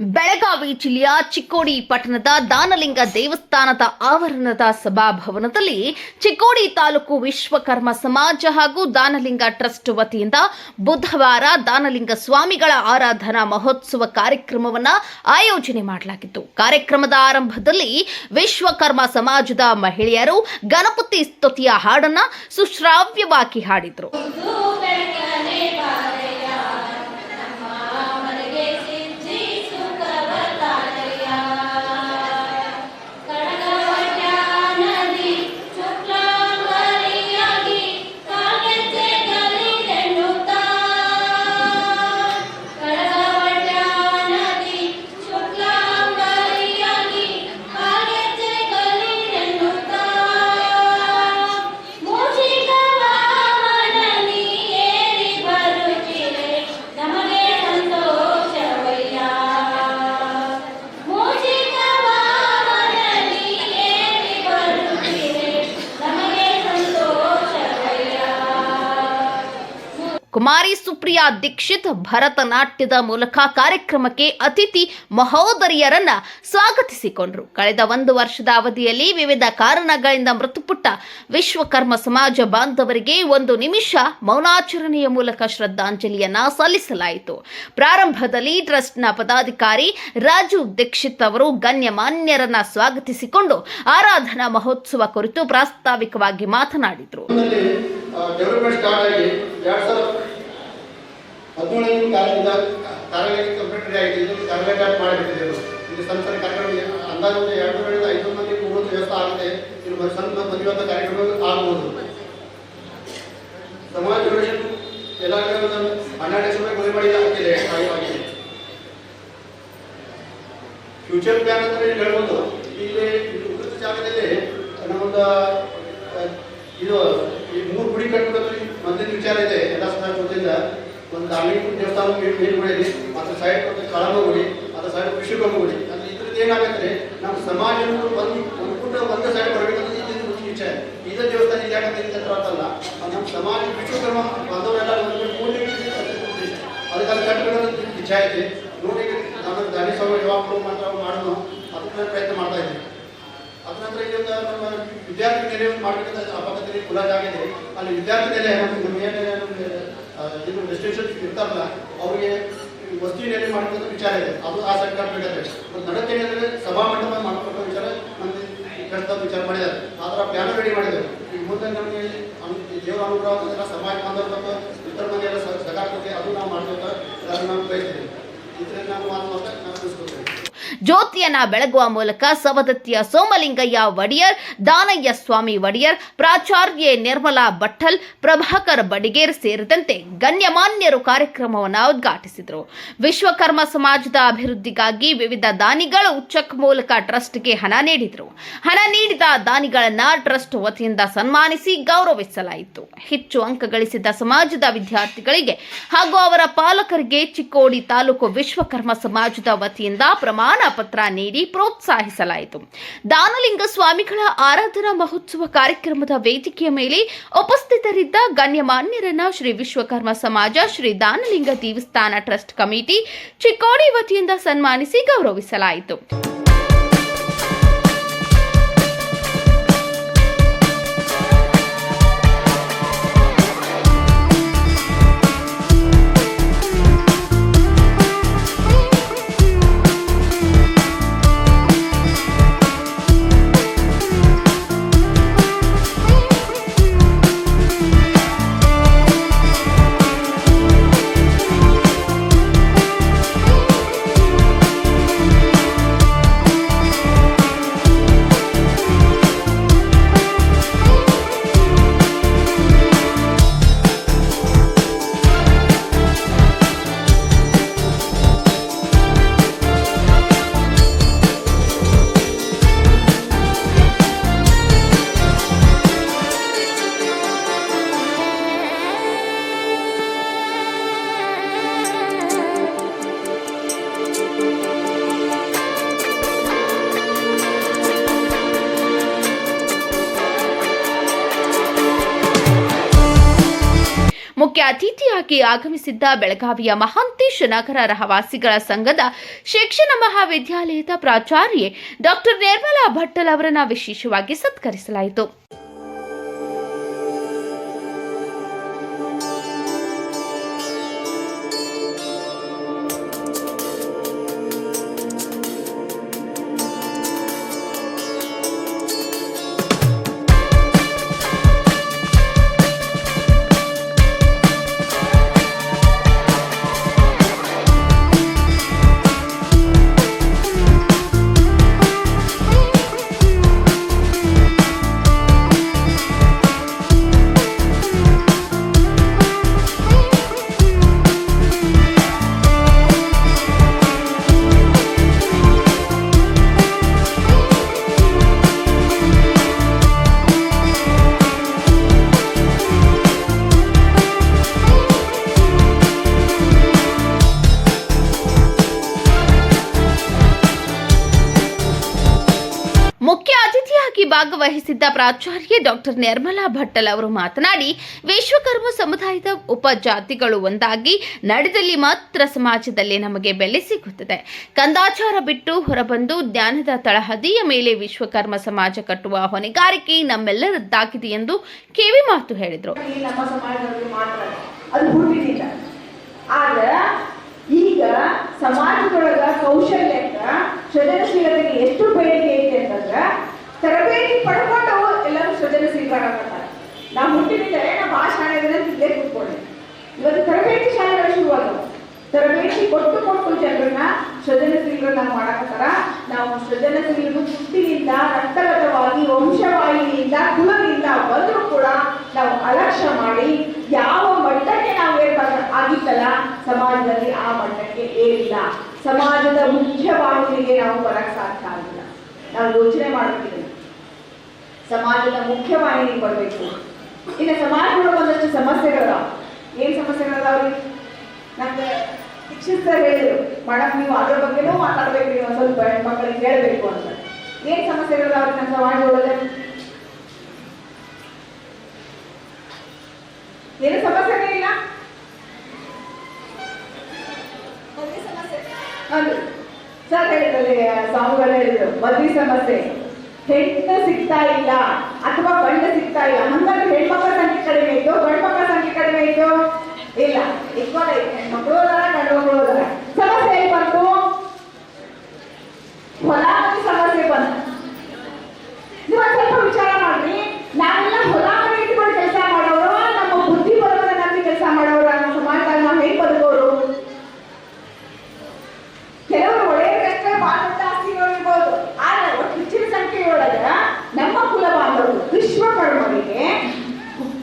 ಬೆಳಗಾವಿ ಜಿಲ್ಲೆಯ ಚಿಕ್ಕೋಡಿ ಪಟ್ಟಣದ ದಾನಲಿಂಗ ದೇವಸ್ಥಾನದ ಆವರಣದ ಸಭಾಭವನದಲ್ಲಿ ಚಿಕ್ಕೋಡಿ ತಾಲೂಕು ವಿಶ್ವಕರ್ಮ ಸಮಾಜ ಹಾಗೂ ದಾನಲಿಂಗ ಟ್ರಸ್ಟ್ ವತಿಯಿಂದ ಬುಧವಾರ ದಾನಲಿಂಗ ಸ್ವಾಮಿಗಳ ಆರಾಧನಾ ಮಹೋತ್ಸವ ಕಾರ್ಯಕ್ರಮವನ್ನು ಆಯೋಜನೆ ಮಾಡಲಾಗಿತ್ತು. ಕಾರ್ಯಕ್ರಮದ ಆರಂಭದಲ್ಲಿ ವಿಶ್ವಕರ್ಮ ಸಮಾಜದ ಮಹಿಳೆಯರು ಗಣಪತಿ ಸ್ತುತಿಯ ಹಾಡನ್ನು ಸುಶ್ರಾವ್ಯವಾಗಿ ಹಾಡಿದರು. ಕುಮಾರಿ ಸುಪ್ರಿಯಾ ದೀಕ್ಷಿತ್ ಭರತನಾಟ್ಯದ ಮೂಲಕ ಕಾರ್ಯಕ್ರಮಕ್ಕೆ ಅತಿಥಿ ಮಹೋದರಿಯರನ್ನ ಸ್ವಾಗತಿಸಿಕೊಂಡರು. ಕಳೆದ ಒಂದು ವರ್ಷದ ಅವಧಿಯಲ್ಲಿ ವಿವಿಧ ಕಾರಣಗಳಿಂದ ಮೃತಪಟ್ಟ ವಿಶ್ವಕರ್ಮ ಸಮಾಜ ಬಾಂಧವರಿಗೆ ಒಂದು ನಿಮಿಷ ಮೌನಾಚರಣೆಯ ಮೂಲಕ ಶ್ರದ್ಧಾಂಜಲಿಯನ್ನ ಸಲ್ಲಿಸಲಾಯಿತು. ಪ್ರಾರಂಭದಲ್ಲಿ ಟ್ರಸ್ಟ್ನ ಪದಾಧಿಕಾರಿ ರಾಜು ದೀಕ್ಷಿತ್ ಅವರು ಗಣ್ಯಮಾನ್ಯರನ್ನ ಸ್ವಾಗತಿಸಿಕೊಂಡು ಆರಾಧನಾ ಮಹೋತ್ಸವ ಕುರಿತು ಪ್ರಾಸ್ತಾವಿಕವಾಗಿ ಮಾತನಾಡಿದರು. ಡೆವಲಪ್ಮೆಂಟ್ ಸ್ಟಾರ್ಟ್ ಆಗಿ ಎರಡು ಸಾವಿರ ಹದಿನೇಳನೇ ಕಾಲದಿಂದ ಕಾರ್ಯಾಲಯ ಕಂಪ್ಯೂಟರ್ ಆಗಿದ್ದು ಇದು ಕಾರ್ಯಾಲಯ ಸ್ಟಾರ್ಟ್ ಮಾಡಿಬಿಟ್ಟಿದೆ ಇದು ಸಣ್ಣ ಸಣ್ಣ ಕಾರ್ಯಕ್ರಮ ಅಂದಾಜು ಎರಡು ನೂರರಿಂದ ಐದು ಮಂದಿ ಕೂಡೋದು ವ್ಯವಸ್ಥೆ ಆಗುತ್ತೆ. ಇದು ಸಣ್ಣ ಪ್ರತಿಯೊಂದು ಕಾರ್ಯಕ್ರಮ ಆಗ್ಬೋದು. ಸಮಾಜ ಡೊನೇಷನ್ ಎಲ್ಲ ಹನ್ನೆರಡು ಲಕ್ಷ ರೂಪಾಯಿ ಕೊನೆ ಮಾಡಿದ ಆಗಿದೆ ಆಗಿದೆ ಫ್ಯೂಚರ್ ಪ್ಲಾನ್ ಅಂತ ಹೇಳಿ ಹೇಳ್ಬೋದು. ಇಲ್ಲಿ ಉಳಿದ ಜಾಗದಲ್ಲಿ ನಮ್ಮೊಂದು ಇದು ಈ ಮೂರು ಗುಡಿ ಕಟ್ಟುವುದರಲ್ಲಿ ಮೊದಲಿನ ವಿಚಾರ ಇದೆ, ಎಲ್ಲ ಸಮಾಜ ವತಿಯಿಂದ ಒಂದು ಧಾರ್ಮಿಕ ದೇವಸ್ಥಾನ ಮೇಲ್ ಮೇಲ್ಗಡೆ ಇದೆ ಮತ್ತು ಸೈಡ್ ಒಂದು ಕಳಮ ಗುಡಿ ಅದ್ರ ಸೈಡ್ ವಿಶ್ವಕರ್ಮ ಗುಡಿ ಅಂದ್ರೆ ಇದ್ರದ್ದು ಏನಾಗುತ್ತೆ ನಮ್ಮ ಸಮಾಜ ಒಂದು ಒಂದು ಒಂದು ಸೈಡ್ ಬರಬೇಕಂದ್ರೆ ಇದು ವಿಚಾರ. ಇದೇ ದೇವಸ್ಥಾನ ಯಾಕಂದ್ರೆ ಅಂತಲ್ಲ. ಅದು ನಮ್ಮ ಸಮಾಜ ವಿಶ್ವಕರ್ಮ ಬಂದವರೆಲ್ಲ ಒಂದು ಮೂಲೆ ಅದಕ್ಕೆ ಅದು ಕಟ್ಟಬೇಕು ಇಚ್ಛೆ ಐತಿ ನೋಡಿ ನಮ್ಮ ದಾನಿ ಸ್ವಾಮಿ ಯಾವಾಗಲೂ ಮಾತ್ರ ಮಾಡೋದು ಅದಕ್ಕೆ ಪ್ರಯತ್ನ ಮಾಡ್ತಾ ಇದ್ದೀವಿ ಅದ ನಂತರ ಈಗ ನಮ್ಮ ವಿದ್ಯಾರ್ಥಿ ನೆಲೆ ಮಾಡಬೇಕಂತ ಅಪಘಾತದಲ್ಲಿ ಖುಲಾಸ ಆಗಿದೆ. ಅಲ್ಲಿ ವಿದ್ಯಾರ್ಥಿ ನೆಲೆ ಮತ್ತು ನಮ್ಗೆ, ಇದು ರೆಸ್ಟ್ರಿಕ್ಷನ್ಸ್ ಇರ್ತಾರಲ್ಲ, ಅವರಿಗೆ ವಸ್ತು ಏನು ಮಾಡ್ತಕ್ಕಂಥ ವಿಚಾರ ಇದೆ. ಅದು ಆ ಸರ್ಕಾರ ಬೇಕಾದ್ರೆ ಮತ್ತು ನಡತೆ ಅಂದರೆ ಸಭಾ ಮಂಟಪ ಮಾಡ್ಬೇಕಂತ ವಿಚಾರ ನಮಗೆ ಕಷ್ಟ ವಿಚಾರ ಮಾಡಿದ್ದಾರೆ. ಆ ಪ್ಲಾನ್ ರೆಡಿ ಮಾಡಿದ್ದಾರೆ. ಈಗ ಮುಂದೆ ನಮಗೆ ದೇವರ ಅನುಗ್ರಹ ಅಂತಂದ್ರೆ ಸಮಾಜ ಮತ್ತು ಇತರ ಮನೆಯಲ್ಲ ಸಕಾರಕ್ಕೆ ಅದು ನಾವು ಮಾಡ್ಬೇಕ ಅದನ್ನು ನಾವು ಬಯಸ್ತೀವಿ. ಇದರಿಂದ ನಾವು ಮಾತು ಮಾತ್ರ ನಾನು ತಿಳಿಸ್ಕೊಳ್ತೇವೆ ಜ್ಯೋತಿಯನ್ನ ಬೆಳಗುವ ಮೂಲಕ ಸವದತ್ತಿಯ ಸೋಮಲಿಂಗಯ್ಯ ಒಡೆಯರ್, ದಾನಯ್ಯ ಸ್ವಾಮಿ ಒಡೆಯರ್, ಪ್ರಾಚಾರ್ಯೆ ನಿರ್ಮಲಾ ಭಟ್ಟಲ್, ಪ್ರಭಾಕರ್ ಬಡಿಗೇರ್ ಸೇರಿದಂತೆ ಗಣ್ಯಮಾನ್ಯರು ಕಾರ್ಯಕ್ರಮವನ್ನು ಉದ್ಘಾಟಿಸಿದರು. ವಿಶ್ವಕರ್ಮ ಸಮಾಜದ ಅಭಿವೃದ್ಧಿಗಾಗಿ ವಿವಿಧ ದಾನಿಗಳು ಚೆಕ್ ಮೂಲಕ ಟ್ರಸ್ಟ್ಗೆ ಹಣ ನೀಡಿದರು. ಹಣ ನೀಡಿದ ದಾನಿಗಳನ್ನ ಟ್ರಸ್ಟ್ ವತಿಯಿಂದ ಸನ್ಮಾನಿಸಿ ಗೌರವಿಸಲಾಯಿತು. ಹೆಚ್ಚು ಅಂಕ ಗಳಿಸಿದ ಸಮಾಜದ ವಿದ್ಯಾರ್ಥಿಗಳಿಗೆ ಹಾಗೂ ಅವರ ಪಾಲಕರಿಗೆ ಚಿಕ್ಕೋಡಿ ತಾಲೂಕು ವಿಶ್ವಕರ್ಮ ಸಮಾಜದ ವತಿಯಿಂದ ಪ್ರಮಾಣ ಪತ್ರ ನೀಡಿ ಪ್ರೋತ್ಸಾಹಿಸಲಾಯಿತು. ದಾನಲಿಂಗ ಸ್ವಾಮಿಗಳ ಆರಾಧನಾ ಮಹೋತ್ಸವ ಕಾರ್ಯಕ್ರಮದ ವೇದಿಕೆಯ ಮೇಲೆ ಉಪಸ್ಥಿತರಿದ್ದ ಗಣ್ಯಮಾನ್ಯರನ್ನ ಶ್ರೀ ವಿಶ್ವಕರ್ಮ ಸಮಾಜ, ಶ್ರೀ ದಾನಲಿಂಗ ದೇವಸ್ಥಾನ ಟ್ರಸ್ಟ್ ಕಮಿಟಿ ಚಿಕ್ಕೋಡಿ ವತಿಯಿಂದ ಸನ್ಮಾನಿಸಿ ಗೌರವಿಸಲಾಯಿತು. ಅತಿಥಿಯಾಗಿ ಆಗಮಿಸಿದ್ದ ಬೆಳಗಾವಿಯ ಮಹಾಂತೇಶ ನಗರ ರಹವಾಸಿಗಳ ಸಂಘದ ಶಿಕ್ಷಣ ಮಹಾವಿದ್ಯಾಲಯದ ಪ್ರಾಚಾರ್ಯೆ ಡಾಕ್ಟರ್ ನಿರ್ಮಲಾ ಭಟ್ಟಲ್ ಅವರನ್ನು ವಿಶೇಷವಾಗಿ ಸತ್ಕರಿಸಲಾಯಿತು. ಭಾಗವಹಿಸಿದ್ದ ಪ್ರಾಚಾರ್ಯ ಡಾಕ್ಟರ್ ನಿರ್ಮಲಾ ಭಟ್ಟಲ್ ಅವರು ಮಾತನಾಡಿ ವಿಶ್ವಕರ್ಮ ಸಮುದಾಯದ ಉಪಜಾತಿಗಳು ಒಂದಾಗಿ ನಡೆದಲ್ಲಿ ಮಾತ್ರ ಸಮಾಜದಲ್ಲಿ ನಮಗೆ ಬೆಲೆ ಸಿಗುತ್ತದೆ. ಕಂದಾಚಾರ ಬಿಟ್ಟು ಹೊರಬಂದು ಜ್ಞಾನದ ತಳಹದಿಯ ಮೇಲೆ ವಿಶ್ವಕರ್ಮ ಸಮಾಜ ಕಟ್ಟುವ ಹೊಣೆಗಾರಿಕೆ ನಮ್ಮೆಲ್ಲರದ್ದಾಗಿದೆ ಎಂದು ಕಿವಿ ಮಾತು ಹೇಳಿದರು. ಈಗ ಸಮಾಜದೊಳಗ ಕೌಶಲ್ಯಕ್ಕ ಸೃಜನಶೀಲತೆಗೆ ಎಷ್ಟು ಬೇಡಿಕೆ ಐತೆ ಅಂತಂದ್ರ ತರಬೇತಿ ಪಡ್ಕೊಂಡು ಎಲ್ಲರೂ ಸೃಜನಶೀಲರಾಗತ್ತಾರೆ ನಾವು ಹುಟ್ಟಿಬಿಟ್ಟರೆ ನಾವು ಆ ಅಂತ ಇಲ್ಲೇ ಕೂತ್ಕೊಳ್ಳಿ. ಇವತ್ತು ತರಬೇತಿ ಶಾಲೆಗಳು ಶುರುವಾದವು. ತರಬೇತಿ ಕೊಟ್ಟು ಕೊಟ್ಟು ಜನರನ್ನ ಸೃಜನಶೀಲರನ್ನ ಮಾಡಕತ್ತಾರ ನಾವು ಸೃಜನಶೀಲರು ಹುಟ್ಟಿನಿಂದ ರಕ್ತಗತವಾಗಿ, ವಂಶವಾಹಿನಿಯಿಂದ, ಕುಲದಿಂದ ಬಂದರೂ ಕೂಡ ನಾವು ಅಲಕ್ಷ್ಯ ಮಾಡಿ ಯಾವ ಮಟ್ಟಕ್ಕೆ ನಾವು ಏರ್ಪಡ ಆಗಿತ್ತಲ್ಲ ಸಮಾಜದಲ್ಲಿ ಆ ಮಟ್ಟಕ್ಕೆ ಏರಿಲ್ಲ. ಸಮಾಜದ ಮುಖ್ಯವಾಹಿನಿಗೆ ನಾವು ಬರಕ್ ಸಾಧ್ಯ ಆಗಿಲ್ಲ. ನಾವು ಯೋಚನೆ ಮಾಡ್ತೀವಿ. ಸಮಾಜದ ಮುಖ್ಯವಾಹಿನಿ ಬರಬೇಕು ಇನ್ನು ಸಮಾಜದೊಳಗೆ ಒಂದಷ್ಟು ಸಮಸ್ಯೆಗಳದಾವ. ಏನ್ ಸಮಸ್ಯೆಗಳದಾವ್ರಿ ನಮ್ಗೆ ಶಿಕ್ಷಕ ಹೇಳಿದ್ರು ಮೇಡಮ್ ನೀವು ಅದ್ರ ಬಗ್ಗೆನೂ ಮಾತಾಡ್ಬೇಕು ನೀವು ಒಂದು ಸ್ವಲ್ಪ ಹೆಣ್ಮಕ್ಳಿಗೆ ಹೇಳ್ಬೇಕು ಅಂತ. ಏನ್ ಸಮಸ್ಯೆಗಳದಾವ್ರಿ ನಮ್ಮ ಸಮಾಜದೊಳಗೆ? ಏನು ಸಮಸ್ಯೆನೇ ಇಲ್ಲ? ಹೌದು ಸರ್ ಹೇಳಿದ್ರಲ್ಲಿ ಸಾವುಗಳೇ ಹೇಳಿದ್ರು. ಮದ್ವೆ ಸಮಸ್ಯೆ. ಹೆಣ್ಣು ಸಿಗ್ತಾ ಇಲ್ಲ ಅಥವಾ ಗಂಡ ಸಿಗ್ತಾ ಇಲ್ಲ. ಹಂಗಾಗಿ ಹೆಣ್ಮಕ್ಳ ಸಂಖ್ಯೆ ಕಡಿಮೆ ಇತ್ತು. ಗಂಡು ಮಕ್ಕಳ ಸಂಖ್ಯೆ ಕಡಿಮೆ ಇತ್ತು? ಇಲ್ಲ. ಈಕ್ವಲ್ ಐತೆ ಹೆಣ್ಮಕ್ಳು ಹೋದಾರ, ಗಂಡು ಸಮಸ್ಯೆ ಎಲ್ಲಿ ಬಂತು ಹೊಲಾಮನಿ ಸಮಸ್ಯೆ ಬಂತು ನೀವು ಒಂದ್ ಸ್ವಲ್ಪ ವಿಚಾರ ಮಾಡ್ರಿ ನಾವೆಲ್ಲ ಹೊಲ ಮನೆ ಇಟ್ಕೊಂಡು ಕೆಲಸ ಮಾಡೋರು ನಮ್ಮ ಬುದ್ಧಿ ಬರೋದ ನಂಬಿ ಕೆಲಸ ಮಾಡೋರು ನಮ್ಮ ಸಮಾಜದಾಗ ನಾವು ಹೆಂಗ್ ಬದುಕೋರು ಕೆಲವರು ಒಳ್ಳೆಯದಕ್ಕೆ ಬಹಳ ದೊಡ್ಡ ಆಸ್ತಿಗಳು ಇರ್ಬೋದು ಆದ್ರೆ ಒಟ್ಟು ಹೆಚ್ಚಿನ ಸಂಖ್ಯೆಯೊಳಗ ನಮ್ಮ ಕುಲ ಬಾಂಧವರು ವಿಶ್ವಕರ್ಮರಿಗೆ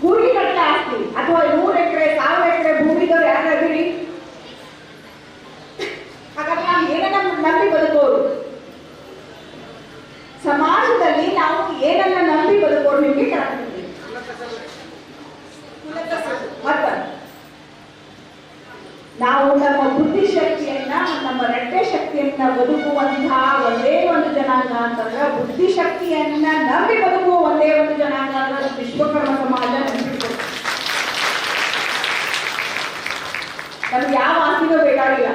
ಕೂಲಿ ಕಟ್ಟ ಆಸ್ತಿ ಅಥವಾ ನೂರು ಎಕರೆ ಸಾವಿರ ಎಕರೆ ಭೂಮಿದವ್ರು ಯಾರಾಗಿರಿ ಹಾಗಾದ್ರೆ ನಾವು ಏನನ್ನ ನಂಬಿ ಬದುಕೋರು ಸಮಾಜದಲ್ಲಿ ನಾವು ಏನನ್ನ ನಂಬಿ ಬದುಕೋರು ನಿಮಗೆ ಕರೆಕ್ಟ್ ಮತ್ತ ನಾವು ನಮ್ಮ ಬುದ್ಧಿಶಕ್ತಿಯನ್ನ ನಮ್ಮ ರಟ್ಟೆ ಶಕ್ತಿಯನ್ನ ಬದುಕುವಂತಹ ಒಂದೇ ಒಂದು ಜನಾಂಗ ಅಂತಂದ್ರೆ ಬುದ್ಧಿಶಕ್ತಿಯನ್ನ ನಂಬಿ ಬದುಕುವ ಒಂದೇ ಒಂದು ಜನಾಂಗ ಅಂದ್ರೆ ಅದು ವಿಶ್ವಕರ್ಮ ಸಮಾಜ. ನಮ್ಗೆ ಯಾವ ಆಸ್ತಿನೂ ಬೇಕಾಗಿಲ್ಲ.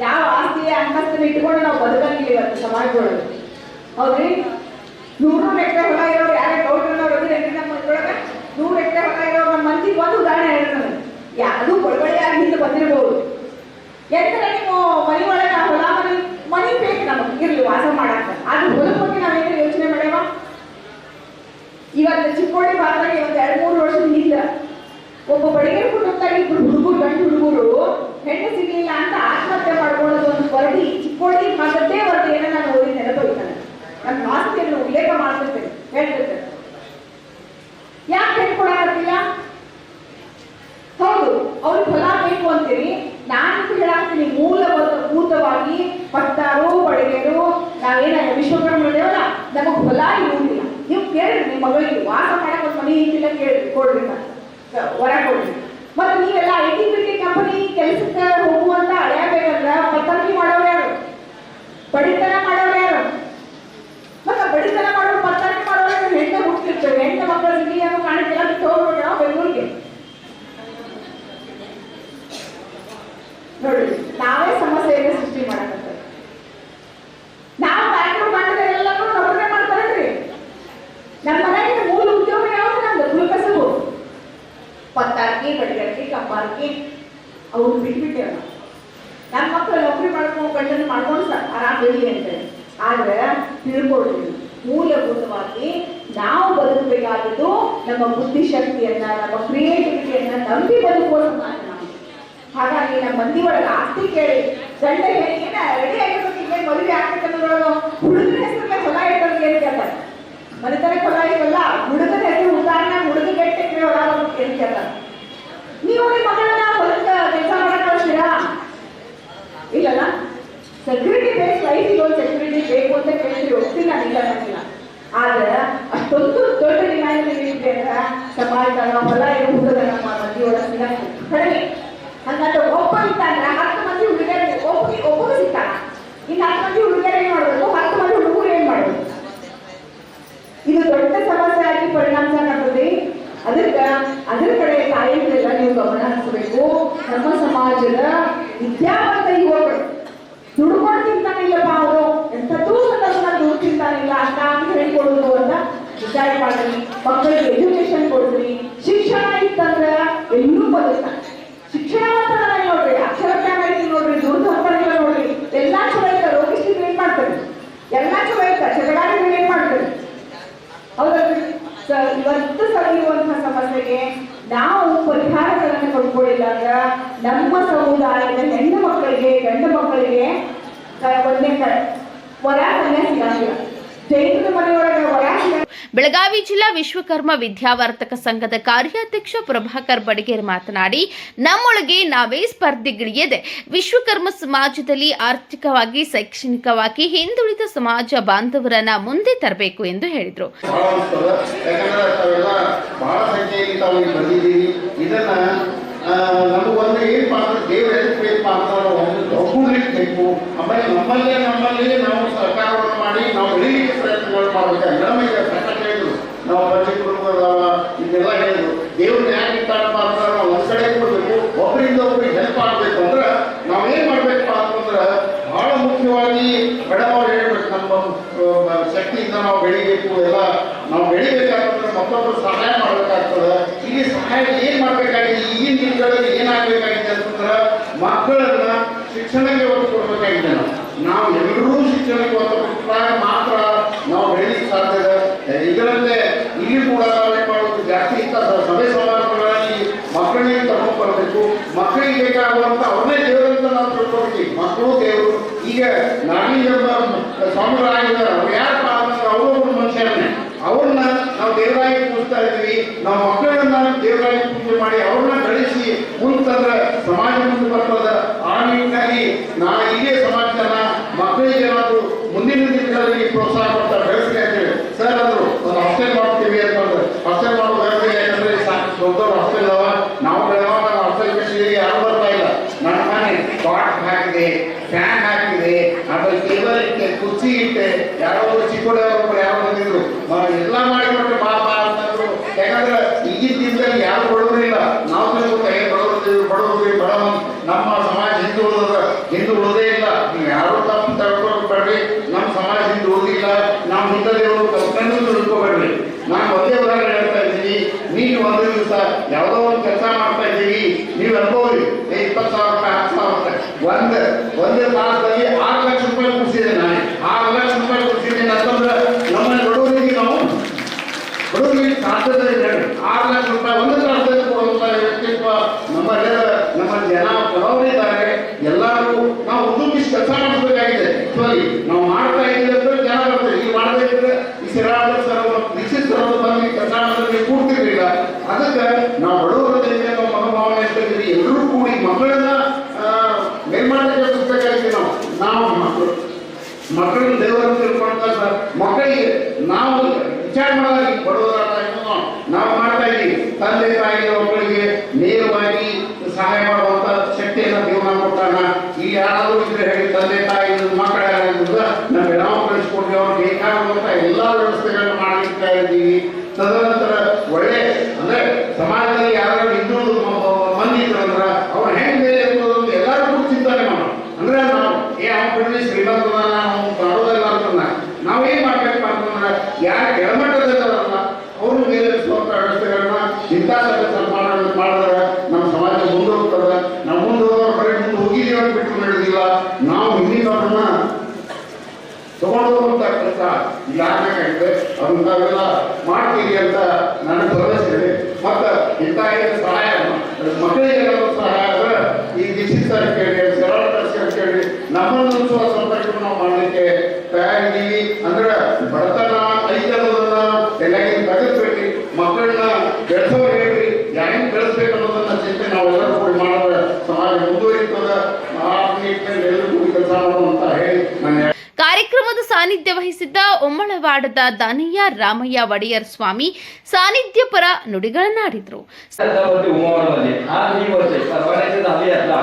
ಯಾವ ಆಸ್ತಿಯ ಅಂತಸ್ತನ ಇಟ್ಕೊಂಡು ನಾವು ಬದುಕಂಗಿಲ್ಲ ಇವತ್ತು ಸಮಾಜದೊಳಗೆ. ಹೌದ್ರಿ? ನೂರು ಎಕರೆ ಹೊಲ ಇರೋರು ಯಾರೇ ಗೌಡ್ರ ಅದಿರೇನ್ರಿ ನಮ್ಮ ಇದ್ರೊಳಗೆ? ನೂರು ಎಕರೆ ಹೊಲ ಇರೋ ನಮ್ಮ ಮಂದಿಗೆ ಒಂದು ಉದಾಹರಣೆ ಹೇಳಿ ನನಗೆ ಯಾವುದು ಬಡಬಡಿಯಾಗಿ ಹಿಂದೆ ಬಂದಿರ್ಬೋದು. ಎಂದ್ರೆ ನೀವು ಮನೆ ಒಳಗೆ ಹೊಲ ಮನೆ ಮನೆ ಬೇಕು ನಮಗೆ, ಇರಲಿ, ವಾಸ ಮಾಡಕ್ಕೆ. ಆದ್ರೆ ಹೊಲದ ಬಗ್ಗೆ ನಾವೇನು ಯೋಚನೆ ಮಾಡ್ಯಾವ? ಇವತ್ತು ಚಿಕ್ಕೋಡಿ ಭಾಗದಾಗ ಇವತ್ತು ಎರಡು ಮೂರು ವರ್ಷದ ಹಿಂದೆ ಒಬ್ಬ ಬಡಿಗರ ಕುಟುಂಬದಾಗ ಇಬ್ರು ಹುಡುಗರು, ಗಂಡು ಹುಡುಗರು, ಹೆಣ್ಣು ಸಿಗ್ಲಿಲ್ಲ ಅಂತ ಆತ್ಮಹತ್ಯೆ ಮಾಡ್ಕೊಳ್ಳೋದು ಒಂದು ವರದಿ, ಚಿಕ್ಕೋಡಿ ಭಾಗದ್ದೇ ಏನೋ ನಾನು ಓದಿ ನೆನಪೋಯ್ತಾನೆ ನನ್ನ ಆಸ್ತಿಯನ್ನು ಉಲ್ಲೇಖ ಮಾಡ್ತಿರ್ತೇನೆ, ಹೇಳ್ತಿರ್ತೇನೆ. ಯಾಕೆ ಹೇಳ್ಕೊಡಕ್ಕಾಗ್ತಿಲ್ಲ ಹೌದು, ಅವ್ರಿಗೆ ಹೊಲ ಬೇಕು ಅಂತೀರಿ ನಾನು ಹೇಳಾಕ್ತೀನಿ ಮೂಲಭೂತವಾಗಿ ಪಟ್ಟಾರು ಬಡಿಗೆರು ನಾವೇನ ವಿಶ್ವಕರ್ಮ ಇದೇವಲ್ಲ ನಮಗ್ ಹೊಲ ಇರುವುದಿಲ್ಲ ನೀವು ಕೇಳ್ರಿ ನಿಮ್ಮ ಮಗಳಿಗೆ ವಾಸ ಮಾಡಕ್ ಒಂದು ಮನೆ ಇದ್ದಿಲ್ಲ ಕೇಳ್ರಿ ಕೊಡ್ರಿ ಹೊರ ಕೊಡ್ರಿ ಮತ್ತೆ ನೀವೆಲ್ಲ I T B T company ಕೆಲಸಕ್ಕೆ ಹೋಗುವಂತ ಅಳೆಯಬೇಕಂದ್ರ ಅವ್ರು ಬಿಟ್ಬಿಟ್ಟೇವ ನನ್ನ ಮಕ್ಕಳು ನೌಕರಿ ಮಾಡ್ಕೊಂಡು ಗಂಡನ ಮಾಡ್ಕೊಂಡು ಸರ್ ಆರಾಮ್ ಬೆಳಿ ಅಂತೇಳಿ ಆದ್ರೆ ತಿಳ್ಕೊಳ್ಳಿ, ಮೂಲಭೂತವಾಗಿ ನಾವು ಬದುಕಬೇಕಾಗಿದ್ದು ನಮ್ಮ ಬುದ್ಧಿಶಕ್ತಿಯನ್ನ, ನಮ್ಮ ಕ್ರಿಯೇಟಿವಿಟಿಯನ್ನ ನಂಬಿ ಸಮಾಜ ನಾವು ಹಾಗಾಗಿ ನಮ್ಮ ಮಂದಿ ಒಳಗೆ ಆಸ್ತಿ ಕೇಳಿ, ಗಂಡ ಏನ ರೆಡಿ ಆಗಿರ್ಬೇಕು ಮದುವೆ ಆಗ್ಬೇಕನ್ನೋದ್ರೊಳಗೆ ಹುಡುಗನ ಹೆಸರಲ್ಲೇ ಹೊಲ ಇಟ್ಟವ್ರಿಗೆ ಏನು ಕೇಳ್ತಾರೆ? ಮನೆತನ ಹೊಲ ಇರಲ್ಲ, ಹುಡುಗನ ಹೆಸರು ಉದಾಹರಣೆ ಹುಡುಗ ಗಟ್ಟೆ ಹೊಲ ಏನು ಕೇಳ್ತಾರೆ ನೀವು ನಿಮ್ಮ ಮಗಳನ್ನ ಹೊಲಕ್ಕೆ ಕೆಲಸ ಮಾಡಕ್ ಕಳಿಸ್ತೀರಾ ಇಲ್ಲಲ್ಲ ಸೆಕ್ಯೂರಿಟಿ ಬೇಕು ಲೈಫಿಗೆ ಒಂದು ಸೆಕ್ಯೂರಿಟಿ ಬೇಕು ಅಂತ ಕೇಳ್ತೀವಿ ಒಪ್ಪಿಲ್ಲ ಇಲ್ಲ ಅನ್ನಂಗಿಲ್ಲ ಆದ್ರೆ ಅಷ್ಟೊಂದು ದೊಡ್ಡ ಡಿಮ್ಯಾಂಡ್ ಇದೆ ಸಮಾಜದಾಗ ಹೊಲ ಇರೋ ಹುಡುಗ ನಮ್ಮ ಮಂದಿ ಒಳಗೆ ಸಿಗಲ್ಲ ಕಡಿಮೆ ಹಂಗಂದ್ರೆ ಒಬ್ಬ ಹತ್ತು ಮಂದಿ ಹುಡುಗರು ಒಬ್ಬ ಒಬ್ಬ ಸಿಗ್ತಾನ ಇನ್ನು ಹತ್ತು ಮಂದಿ ಹುಡುಗರು ಏನ್ ಹತ್ತು ಮಂದಿ ಹುಡುಗರು ಇದು ದೊಡ್ಡ ಸಮಸ್ಯೆ ಆಗಿ ಪರಿಣಾಮ ಕಾಣ್ತದೆ ಅದಕ್ಕ ಅದ್ರ ಕಡೆ ತಾಯಿಗಳೆಲ್ಲ ನೀವು ಗಮನ ನಮ್ಮ ಸಮಾಜದ ವಿದ್ಯಾವಂತ ಯುವಕರು ದುಡ್ಕೊಂಡು ತಿಂತಾನಿಲ್ಲಪ್ಪ ಅವರು ಎಂಥದ್ದು ಸಂದರ್ಭ ದುಡ್ಡು ತಿಂತಾನಿಲ್ಲ ಅಂತ ಅಂತ ಹೇಳಿಕೊಡುದು ಅಂತ ವಿಚಾರ ಮಾಡ್ರಿ ಮಕ್ಕಳಿಗೆ ಎಜುಕೇಶನ್ ಕೊಡ್ರಿ ಶಿಕ್ಷಣ ಇತ್ತಂದ್ರೆ ಎಲ್ಲೂ ಬದುಕ ಶಿಕ್ಷಣ ಮಾತ್ರ ನೋಡ್ರಿ ನೋಡ್ರಿ ಅಕ್ಷರಜ್ಞಾನ ಐತಿ ನೋಡ್ರಿ ದೂರ ಸಂಪರ್ಕ ನೋಡ್ರಿ, ಎಲ್ಲಾ ಚಲೋ ಐತ ಏನ್ ಮಾಡ್ತಾರೆ? ಎಲ್ಲಾ ಚಲೋ ಐತ ಏನ್ ಮಾಡ್ತಾರೆ? ಹೌದಲ್ರಿ? ಇವತ್ತು ಸರಿಯುವಂತಹ ಸಮಸ್ಯೆಗೆ ನಾವು ಪರಿಹಾರಗಳನ್ನು ಕೊಡ್ಕೊಳ್ಳಿಲ್ಲ ಅಂದ್ರೆ ನಮ್ಮ ಸಮುದಾಯದ ಹೆಣ್ಣು ಮಕ್ಕಳಿಗೆ, ಗಂಡು ಮಕ್ಕಳಿಗೆ, ಕ- ಒಂದೇ ಕಡೆ ವರ ಕನ್ಯಾ ಸಿಗಂಗಿಲ್ಲ ಬೆಳಗಾವಿ ಜಿಲ್ಲಾ ವಿಶ್ವಕರ್ಮ ವಿದ್ಯಾವರ್ತಕ ಸಂಘದ ಕಾರ್ಯಾಧ್ಯಕ್ಷ ಪ್ರಭಾಕರ್ ಬಡಿಗೇರ್ ಮಾತನಾಡಿ ನಮ್ಮೊಳಗೆ ನಾವೇ ಸ್ಪರ್ಧೆಗಿಳಿಯದೆ ವಿಶ್ವಕರ್ಮ ಸಮಾಜದಲ್ಲಿ ಆರ್ಥಿಕವಾಗಿ ಶೈಕ್ಷಣಿಕವಾಗಿ ಹಿಂದುಳಿದ ಸಮಾಜ ಬಾಂಧವರನ್ನ ಮುಂದೆ ತರಬೇಕು ಎಂದು ಹೇಳಿದರು. ಸರ್ಕಾರ ತಾವೆಲ್ಲ ಬಹಳ ಸಂಖ್ಯೆಯಲ್ಲಿ ತಾವು ಬಂದಿದ್ದೀರಿ ಇದನ್ನ ನಮಗೊಂದು ಏನು ಮಾಡ್ತಾರೆ ದೇವ್ರ ಎದಕ್ಕೆ ಬೇಕು ಅಂತಾರೆ ಒಗ್ಗೂಡ್ಲಿಕ್ಕೆ ಬೇಕು ಆಮೇಲೆ ನಮ್ಮಲ್ಲೇ ನಮ್ಮಲ್ಲಿ ನಾವು ಸರ್ಕಾರವನ್ನು ಮಾಡಿ ನಾವು ಬೆಳೀಲಿಕ್ಕೆ ಪ್ರಯತ್ನಗಳು ಎಲ್ಲ ನಮಗೆ ಕಷ್ಟ ಹೇಳಿದ್ರು ನಾವು ಬಜೆಟ್ ಅದಾವ ಇದೆಲ್ಲ ಹೇಳಿದ್ರು. ದೇವ್ರನ್ನ ನ್ಯಾಯ ಇಟ್ಟಾರಪ್ಪ ಅಂದ್ರೆ ನಾವು ಒಂದ್ ಕಡೆ ಕೊಡ್ಬೇಕು ಒಬ್ಬರಿಂದ ಒಬ್ಬರಿಗೆ ಹೆಲ್ಪ್ ಆಗಬೇಕು ಅಂದ್ರೆ ನಾವೇನ್ ಮಾಡ್ಬೇಕಪ್ಪ ಅಂತಂದ್ರೆ ಬಹಳ ಮುಖ್ಯವಾಗಿ ಬಡವರು ಹೇಳ್ಬೇಕು, ನಮ್ಮ ಶಕ್ತಿಯಿಂದ ನಾವು ಬೆಳಿಬೇಕು, ಎಲ್ಲ ನಾವು ಬೆಳಿಬೇಕಾಗ್ತದೆ, ಮತ್ತೊಬ್ಬರು ಸಹಾಯ ಮಾಡ್ಬೇಕಾಗ್ತದೆ. ಇಲ್ಲಿ ಸಹಾಯ ಏನ್ ಮಾಡ್ಬೇಕಾಗಿದೆ? ಈಗಿನ ದಿನಗಳಲ್ಲಿ ಏನಾಗಬೇಕಾಗಿದೆ ಅಂತಂದ್ರೆ ಮಕ್ಕಳನ್ನ ಶಿಕ್ಷಣಕ್ಕೆ ಒತ್ತು ಕೊಡ್ಬೇಕಾಗಿದೆ ನಾವು. ನಾವು ಎಲ್ಲರೂ ಶಿಕ್ಷಣಕ್ಕೆ ಒಂದು ಕೊಟ್ಟಾಗ ಮಾತ್ರ ನಾವು ಹೇಳಿ ಸಾಧ್ಯ ಇದೆ. ಇದರಲ್ಲೇ ಇಲ್ಲಿ ಕೂಡ ನಾವೇನ್ ಜಾಸ್ತಿ ಇಂಥ ಸಭೆ ಸಮಾರಂಭಗಳಲ್ಲಿ ಮಕ್ಕಳಿಗೆ ತಗೊಂಡು ಬರಬೇಕು. ಮಕ್ಕಳಿಗೆ ಬೇಕಾಗುವಂತ ಅವ್ರನ್ನೇ ದೇವರಂತ ನಾವು ತಿಳ್ಕೊಳ್ತೀವಿ. ಮಕ್ಕಳು ದೇವರು. ಈಗ ನಾನು ಎಂಬ ಸಮುದಾಯದ ಯಾರಪ್ಪ ಪಾಲಿಸ್ತಾರೆ? ಅವರು ಮನುಷ್ಯರನ್ನೇ. ಅವ್ರನ್ನ ನಾವು ದೇವರಾಗಿ ಪೂಜಿಸ್ತಾ ಇದ್ದೀವಿ. ನಾವು ಮಕ್ಕಳನ್ನ ದೇವರಾಗಿ ಪೂಜೆ ಮಾಡಿ ಅವ್ರನ್ನ ಕಳಿಸಿ ಮುಂತಂದ್ರೆ ಸಮಾಜ ಮುಂದೆ ಬರ್ತದ. ಆ ನಿಟ್ಟಿನಲ್ಲಿ ನಾಳೆ ಇದೇ ಸಮಾಜನ ಮಕ್ಕಳಿಗೆ ಏನಾದ್ರು ಮುಂದಿನ ದಿನಗಳಲ್ಲಿ ಪ್ರೋತ್ಸಾಹ ಕೊಡ್ತಾರೆ ಬೆಳೆಸ್ಲಿ ಅಂತೇಳಿ ಸರ್ ಅಂದ್ರು ಒಂದು ಹಾಸ್ಟೆಲ್ ಮಾಡ್ತೀವಿ ಅಂತಂದ್ರೆ ಹಾಸ್ಟೆಲ್ ಮಾಡೋ ವ್ಯವಸ್ಥೆ ಯಾಕಂದ್ರೆ ಸಾಕು ದೊಡ್ಡ ದೊಡ್ಡ ಹಾಸ್ಟೆಲ್ ಅವ ನಾವು ಬೆಳಗಾವ ಹಾಸ್ಟೆಲ್ ಕೃಷಿಗೆ ಯಾರು ಬರ್ತಾ ಇಲ್ಲ ನನ್ನ ಮನೆ ಬಾಟ್ ಹಾಕಿದೆ ಫ್ಯಾನ್ ಹಾಕಿದೆ ಆಮೇಲೆ ಟೇಬಲ್ ಇಟ್ಟೆ ಕುರ್ಚಿ ಇಟ್ಟೆ ಯಾರೋ ಒಬ್ರು ಚಿಕ್ಕೋಡವ್ರು ಯಾರೋ ಬಂದಿದ್ರು ನಾವು ಎಲ್ಲ ಮಾಡಿಕೊಟ್ರೆ ಬಾ ಬಾ ಅಂತಂದ್ರು ಯಾಕಂದ್ರೆ ಈಗಿನ ದಿನದಲ್ಲಿ ಯಾರು ಬಡವರಿಲ್ಲ ನಾವು ತಿಳ್ಕೊತ ಬಡವರು ಬಡವರು ಬಡವ ನಮ್ಮ ಸಮಾಜ ಹಿಂದೆ ಉಳಿದ್ರ ಹಿಂದೆ ಉಳಿದೇ ಇಲ್ಲ ನೀವು ಯಾರು ತಮ್ಮ ತಳ್ಕೊಬೇಡ್ರಿ ನಮ್ಮ ಸಮಾಜ ಹಿಂದೆ ಉಳಿದಿಲ್ಲ ನಾವು ಹಿಂದಲ್ಲಿರೋ ಕಲ್ಪನೆನೂ ತಿಳ್ಕೊಬೇಡ್ರಿ ನಾನು ಒಂದೇ ಉದಾಹರಣೆ ಹೇಳ್ತಾ ಇದ್ದೀನಿ ನೀವು ಒಂದು ದಿವಸ ಯಾವುದೋ ಒಂದು ಕೆಲಸ ಮಾಡ್ತಾ ಇದ್ದೀವಿ ನೀವು ಅನ್ಕೋರಿ ಏ ಇಪ್ಪತ್ತು ಸಾವಿರ ರೂಪಾಯಿ ಹತ್ತು ಸಾವಿರ ರೂಪಾಯಿ ಒಂದು ಒಂದೇ ತಾಸಲ್ಲಿ ಆರು ಲಕ್ಷ ರೂಪಾಯಿ ಕೊಡಿಸಿದೆ ನಾನು ಆರು ಲಕ್ಷ ರೂಪಾಯಿ ಕೊಡಿಸಿದ್ದೀನಿ ಅಂತಂದ್ರೆ ನಮ್ಮ ಬಡವರಿಗೆ ನಾವು ಬಡವರಿಗೆ ಸಾಧ್ಯತೆ ಇದೆ ಆರು ಲಕ್ಷ ರೂಪಾಯಿ ಒಂದು ತಾಸದಲ್ಲಿ ಕೊಡುವಂತ ವ್ಯಕ್ತಿತ್ವ ನಮ್ಮ ನಮ್ಮ ಜನ ಬಡವರಿದ್ದಾರೆ ಎಲ್ಲರೂ ನಾವು ಉದುಮಿಸಿ ಕೆಲಸ ಮಾಡಬೇಕಾಗಿದೆ ಆಕ್ಚುಲಿ ನಾವು ಮಾಡ್ತಾ ಇದ್ದೀವಿ ಅಂದ್ರೆ ಜನ ಬರ್ತಾರೆ ಈಗ ಮಾಡಬೇಕಿದ್ರೆ ಈ ಸಿರಾದ ಸರ್ ದೀಕ್ಷಿತ್ ಸರ್ ಬಂದು ಕೆಲಸ ಮಾಡಿದ್ರೆ ಕೂಡ್ತಿರ್ಲಿಲ್ಲ ಅದಕ್ಕೆ ನಾವು ಬಡವರ ಜೊತೆ ನಾವು ಮನೋಭಾವನೆ ಇರ್ತೀವಿ ಎಲ್ಲರೂ ಕೂಡಿ ಮಕ್ಕಳನ್ನ ಆ, ಮೇಲ್ಮಾಟಕ್ಕೆ ಎಬ್ಬಿಸ್ಬೇಕಾಗಿದೆ ನಾವು ನಾವು ಮಕ್ಕಳು ಮಕ್ಕಳನ್ನ ದೇವರನ್ನು ತಿಳ್ಕೊಂಡ ಸರ್. ಮಕ್ಕಳಿಗೆ ನಾವು ವಿಚಾರ ಮಾಡಾಗಿ ಬಡವರಾದ ನಾವು ಮಾಡ್ತಾ ಇದ್ದೀವಿ. ತಂದೆ ತಾಯಿ ಮಕ್ಕಳಿಗೆ ನೇರವಾಗಿ ಸಹಾಯ ಮಾಡುವಂತ ಶಕ್ತಿಯನ್ನು ದೇವರ ಕೊಟ್ಟಾನ ಈ ಯಾರಾದರೂ ಇದ್ರೆ ಹೇಳಿ ತಂದೆ ತಾಯಿ ಮಕ್ಕಳ ನಮ್ಮ ನಾವು ಕಳಿಸ್ಕೊಡ್ತೀವಿ ಅವ್ರಿಗೆ ಬೇಕಾಗುವಂತ ಎಲ್ಲಾ ವ್ಯವಸ್ಥೆಗಳನ್ನು ಮಾಡ್ಲಿಕ್ಕೆ ಇದ್ದೀವಿ ತದನಂತರ ಒಳ್ಳೆ ಅಂದ್ರೆ ಸಮಾಜದಲ್ಲಿ ಯಾರು ಹಿಂದುಳಿದ ಮ- ಮಂದಿ ಇದ್ರಂದ್ರ ಅವ್ರ ಹೆಂಗ್ ಬೇರೆ ಎಲ್ಲರೂ ಗುರುತಿಸಿ ಮಂದಿ ಶ್ರೀಮಂತನ ನಾವು ಕಾಣೋದಲ್ಲ ಅಂತಂದ ನಾವು ಏನ್ ಮಾಡ್ಬೇಕಪ್ಪ ಅಂತಂದ್ರೆ ಯಾರು ಕೆಳಮಟ್ಟದಲ್ಲಿದಾರಲ್ಲ ಅವ್ರ ಮೇಲಿಸುವಂತ ವ್ಯವಸ್ಥೆಗಳನ್ನ ಇಂಥ ಸಭೆ ಸನ್ಮಾನ ಮಾಡಿದ್ರೆ ನಮ್ಮ ಸಮಾಜ ಮುಂದೆ ಹೋಗ್ತದೆ ನಾವು ಮುಂದೆ ಹೋಗೋರು ಬರೀ ಮುಂದೆ ಹೋಗಿದೀವಿ ಅಂತ ಬಿಟ್ಟು ನಡೆದಿಲ್ಲ ನಾವು ಹಿಂದಿನ ಅವ್ರನ್ನ ತಗೊಂಡು ಹೋಗುವಂತ ಕೆಲಸ ಇಲಾಖೆ ಅದನ್ನ ತಾವೆಲ್ಲ ಮಾಡ್ತೀರಿ ಅಂತ ನನಗೆ ಭರವಸೆ ಇದೆ ಮತ್ತು ಇಂಥ ಏನು ಸಹಾಯ ಮಕ್ಕಳಿಗೆ ಏನಾದ್ರು ಸಹಾಯ ಆದ್ರೆ ಈ ಡಿಸಿಸ್ ಅಂತ ಕೇಳಿ ಸರಳ ತರಿಸಿ ಅಂತ ಹೇಳಿ ನಮ್ಮನ್ನು ಸಹ ಸಂಪರ್ಕ ನಾವು ಮಾಡಲಿಕ್ಕೆ ತಯಾರಿದ್ದೀವಿ ಅಂದ್ರೆ ಬಡತನ ಐತೆ ಅನ್ನೋದನ್ನ ಎಲ್ಲರಿಗೂ ತೆಗೆದ್ಬಿಟ್ಟು ಮಕ್ಕಳನ್ನ ಬೆಳೆಸೋರು ಹೇಳ್ರಿ ಹೆಂಗ್ ಬೆಳೆಸ್ಬೇಕು ಅನ್ನೋದನ್ನ ಚಿಂತೆ ನಾವೆಲ್ಲರೂ ಕೂಡಿ ಮಾಡಿದ್ರೆ ಸಮಾಜ ಮುಂದುವರಿತದೆ ಆ ನಿಟ್ಟಿನಲ್ಲಿ ಎಲ್ಲರೂ ಕೂಡಿ ಕೆಲಸ ಮಾಡುವಂತ ಹೇಳಿ ನಾನು ಕಾರ್ಯಕ್ರಮದ ಸಾನ್ನಿಧ್ಯ ವಹಿಸಿದ್ದ ಉಮ್ಮಳವಾಡದ ದಾನಯ್ಯ ರಾಮಯ್ಯ ಒಡೆಯರ್ ಸ್ವಾಮಿ ಸಾನ್ನಿಧ್ಯ ಪರ ನುಡಿಗಳನ್ನಾಡಿದ್ರು छत्रपती उमावळमध्ये आज ही वर्ष परवान्याची झाली आता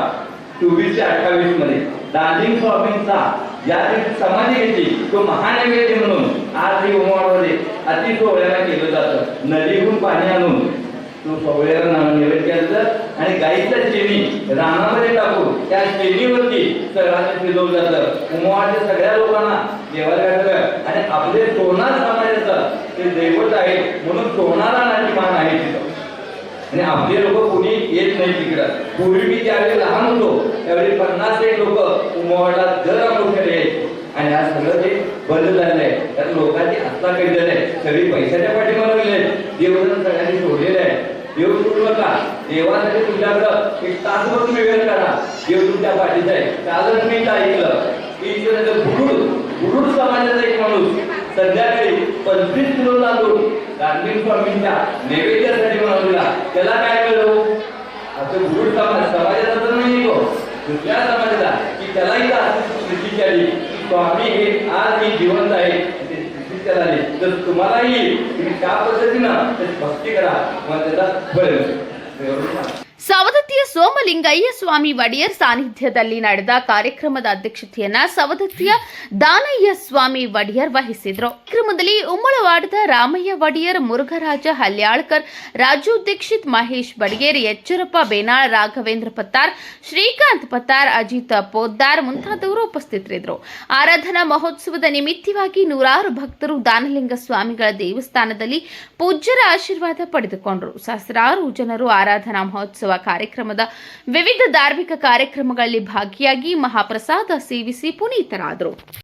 चोवीसशे अठ्ठावीस मध्ये दार्जिलिंग ज्या समाधी घेतली. तो महानैवेद्य म्हणून आज ही उमावळमध्ये अति सोहळ्याला केलं जातं. नदीहून पाणी आणून. तो सोहळ्याला ना- नैवेद्य केलं आणि गाईचं शेणी रानामध्ये टाकून त्या शेणीवरती सगळ्यांना शिजवलं जातं. उमावाच्या सगळ्या लोकांना देवाला आणि आपले सोनार समाजाचं ते दैवत आहे म्हणून सोनारा नाची मान आहे तिथं. आणि आपले लोक कोणी येत नाही तिकडं. पूर्वी मी ज्यावेळी लहान होतो त्यावेळी पन्नास एक लोक उमवाडला दर आमोठ्याला आणि आज सगळं ते बंद झालेलं आहे. त्यात लोकांची आत्ता केलेली आहे. सगळी पैशाच्या पाठीमागे लागले देवधन सगळ्यांनी सोडलेलं आहे. देव सोडू नका. देवासाठी तुमच्याकडं एक तासभर तुम्ही वेळ करा देव तुमच्या पाठीचा आहे. कालच मी इथं ऐकलं. की इथं बुरुड बुरुड समाजाचा एक माणूस. संध्याकाळी पंचवीस किलो गांधी स्वामींच्या नैवेद्यासाठी बनवलेला त्याला काय मिळलो असं समाज समाजाचा तर नाही तो. दुसऱ्या समाजाचा. की त्यालाही स्थिती आली स्वामी हे आज मी जिवंत आहे आली तर तुम्हालाही तुम्ही त्या पद्धतीनं भक्ती करा मग त्याचा बरं ಸವದತ್ತಿಯ ಸೋಮಲಿಂಗಯ್ಯ ಸ್ವಾಮಿ ಒಡೆಯರ್ ಸಾನ್ನಿಧ್ಯದಲ್ಲಿ ನಡೆದ ಕಾರ್ಯಕ್ರಮದ ಅಧ್ಯಕ್ಷತೆಯನ್ನ ಸವದತ್ತಿಯ ದಾನಯ್ಯ ಸ್ವಾಮಿ ಒಡೆಯರ್ ವಹಿಸಿದ್ರು. ಕಾರ್ಯಕ್ರಮದಲ್ಲಿ ಉಮ್ಮಳವಾಡದ ರಾಮಯ್ಯ ಒಡೆಯರ್, ಮುರುಘರಾಜ ಹಲ್ಯಾಳ್ಕರ್, ರಾಜು ದೀಕ್ಷಿತ್ ಮಹೇಶ್ ಬಡಿಗೇರ್ ಎಚ್ಚರಪ್ಪ ಬೇನಾಳ್, ರಾಘವೇಂದ್ರ ಪತ್ತಾರ್, ಶ್ರೀಕಾಂತ್ ಪತ್ತಾರ್, ಅಜಿತ್ ಪೋದ್ದಾರ್ ಮುಂತಾದವರು ಉಪಸ್ಥಿತರಿದ್ದರು. ಆರಾಧನಾ ಮಹೋತ್ಸವದ ನಿಮಿತ್ತವಾಗಿ ನೂರಾರು ಭಕ್ತರು ದಾನಲಿಂಗ ಸ್ವಾಮಿಗಳ ದೇವಸ್ಥಾನದಲ್ಲಿ ಪೂಜ್ಯರ ಆಶೀರ್ವಾದ ಪಡೆದುಕೊಂಡರು. ಸಹಸ್ರಾರು ಜನರು ಆರಾಧನಾ ಮಹೋತ್ಸವ ಕಾರ್ಯಕ್ರಮದ ವಿವಿಧ ಧಾರ್ಮಿಕ ಕಾರ್ಯಕ್ರಮಗಳಲ್ಲಿ ಭಾಗಿಯಾಗಿ ಮಹಾಪ್ರಸಾದ ಸೇವಿಸಿ ಪುನೀತರಾದರು.